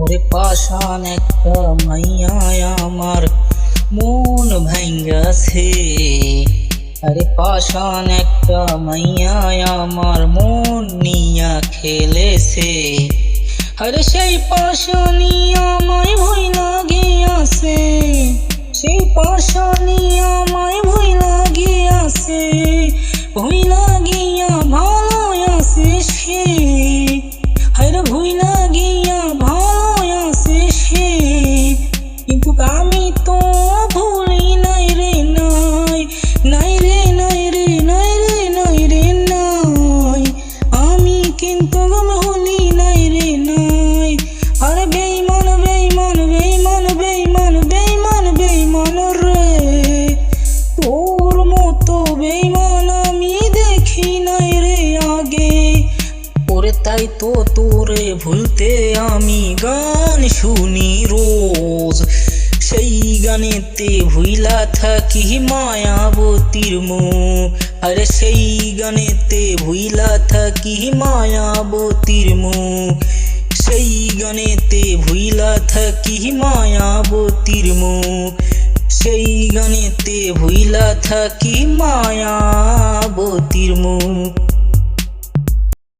ওরে পাশান একটা মাইয়া আমার মন ভাঙ্গাছে। আরে পাশান একটা মাইয়া আমার মন নিয়া খেলেছে। আরে সেই পাশানি আমায় ভয় লাগে আছে সেই পাশানি কিন্তু আমি তো ভুলি নাই রে, নাই। নাই রে নাই রে নাই রে নাই রে, নাই। আমি কিন্তু ভুলি নাই রে, নাই। আরে বেইমান বেইমান বেইমান বেইমান বেইমান বেইমান রে। তোর মতো বেইমান আমি দেখি নাই রে আগে। ওরে তাই তো তোরে ভুলতে আমি গান শুনি রোজ। ভুইলা থাকি মায়াবতীর মো। আরে সেই গানেতে ভুইলা থাকি মায়াবতীর মুখ সেই গানেতে ভুইলা থাকি মায়াবতীর মুখ সেই গানেতে ভুইলা থাকি মায়াবতীর মুখ